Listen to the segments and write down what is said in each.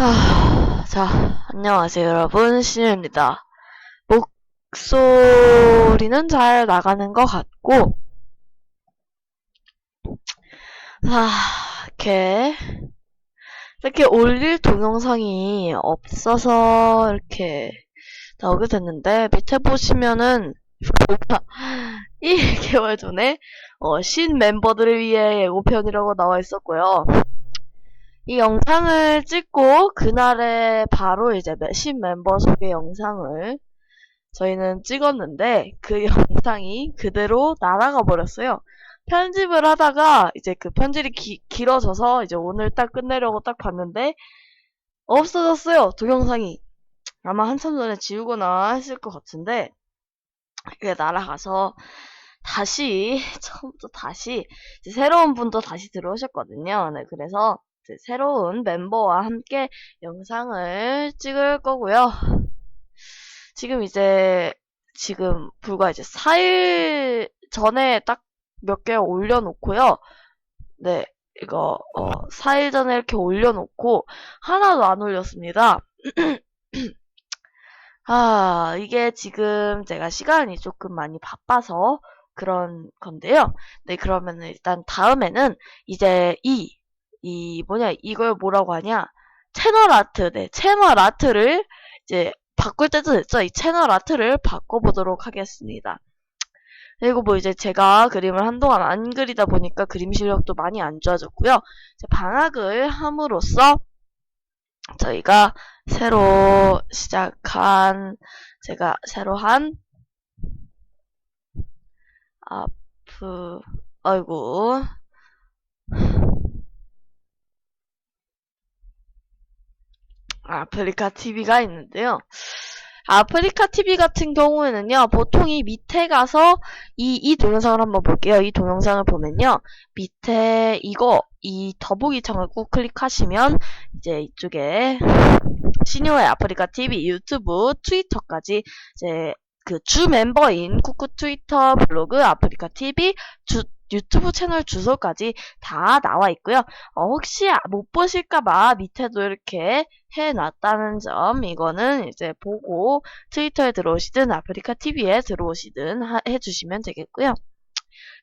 하, 자, 안녕하세요, 여러분. 신유입니다. 목소리는 잘 나가는 것 같고, 아, 이렇게, 이렇게 올릴 동영상이 없어서 이렇게 나오게 됐는데, 밑에 보시면은, 1개월 전에, 어, 신 멤버들을 위해 예고편이라고 나와 있었고요. 이 영상을 찍고 그날에 바로 이제 신 멤버 소개 영상을 저희는 찍었는데 그 영상이 그대로 날아가 버렸어요. 편집을 하다가 이제 그 편집이 기- 길어져서 이제 오늘 딱 끝내려고 딱 봤는데 없어졌어요. 동영상이. 아마 한참 전에 지우거나 했을 것 같은데 그게 날아가서 다시 처음부터 다시 새로운 분도 다시 들어오셨거든요. 네, 그래서 새로운 멤버와 함께 영상을 찍을 거고요. 지금 이제 지금 불과 이제 4일 전에 딱 몇 개 올려놓고요. 네, 이거 어 4일 전에 이렇게 올려놓고 하나도 안 올렸습니다. 아, 이게 지금 제가 시간이 조금 많이 바빠서 그런 건데요. 네, 그러면은 일단 다음에는 이제 이, 이 뭐냐, 이걸 뭐라고 하냐. 채널 아트, 네, 채널 아트를 이제 바꿀 때도 됐죠. 이 채널 아트를 바꿔보도록 하겠습니다. 그리고 뭐 이제 제가 그림을 한동안 안 그리다 보니까 그림 실력도 많이 안 좋아졌고요. 방학을 함으로써 저희가 새로 시작한 제가 새로 한 아프 아이고 아프리카 TV가 있는데요. 아프리카 TV 같은 경우에는요, 보통 이 밑에 가서 이, 이 동영상을 한번 볼게요. 이 동영상을 보면요, 밑에 이거, 이 더보기 창을 꾹 클릭하시면, 이제 이쪽에 신효의 아프리카 TV, 유튜브, 트위터까지 이제 그 주 멤버인 쿠쿠 트위터, 블로그, 아프리카 TV, 주, 유튜브 채널 주소까지 다 나와 있고요. 어, 혹시 못 보실까봐 밑에도 이렇게 해놨다는 점, 이거는 이제 보고 트위터에 들어오시든 아프리카 TV에 들어오시든 하- 해주시면 되겠고요.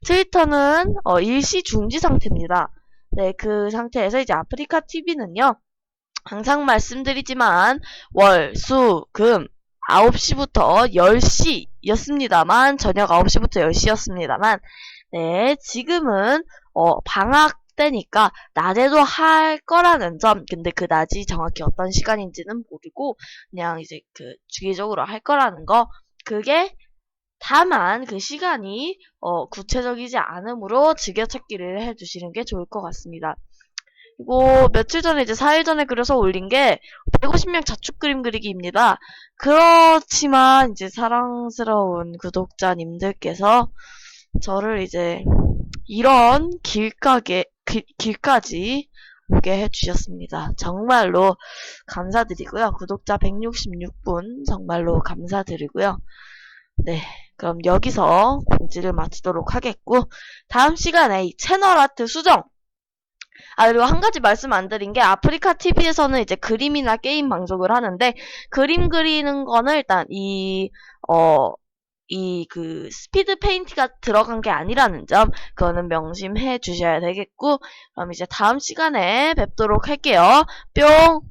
트위터는 어, 일시 중지 상태입니다. 네, 그 상태에서 이제 아프리카 TV는요, 항상 말씀드리지만 월, 수, 금 9시부터 10시였습니다만 저녁 9시부터 10시였습니다만 네, 지금은 어, 방학 때니까 낮에도 할 거라는 점 근데 그 낮이 정확히 어떤 시간인지는 모르고 그냥 이제 그 주기적으로 할 거라는 거 그게 다만 그 시간이 어, 구체적이지 않으므로 즐겨찾기를 해주시는 게 좋을 것 같습니다. 그리고 며칠 전에 이제 4일 전에 그려서 올린 게 150명 자축 그림 그리기입니다. 그렇지만 이제 사랑스러운 구독자님들께서 저를 이제 이런 길가게 길, 길까지 오게 해주셨습니다. 정말로 감사드리고요. 구독자 166분 정말로 감사드리고요. 네, 그럼 여기서 공지를 마치도록 하겠고 다음 시간에 이 채널 아트 수정 아, 그리고 한 가지 말씀 안 드린 게 아프리카 TV에서는 이제 그림이나 게임 방송을 하는데 그림 그리는 거는 일단 이, 어, 이 그 스피드 페인트가 들어간 게 아니라는 점 그거는 명심해 주셔야 되겠고 그럼 이제 다음 시간에 뵙도록 할게요. 뿅!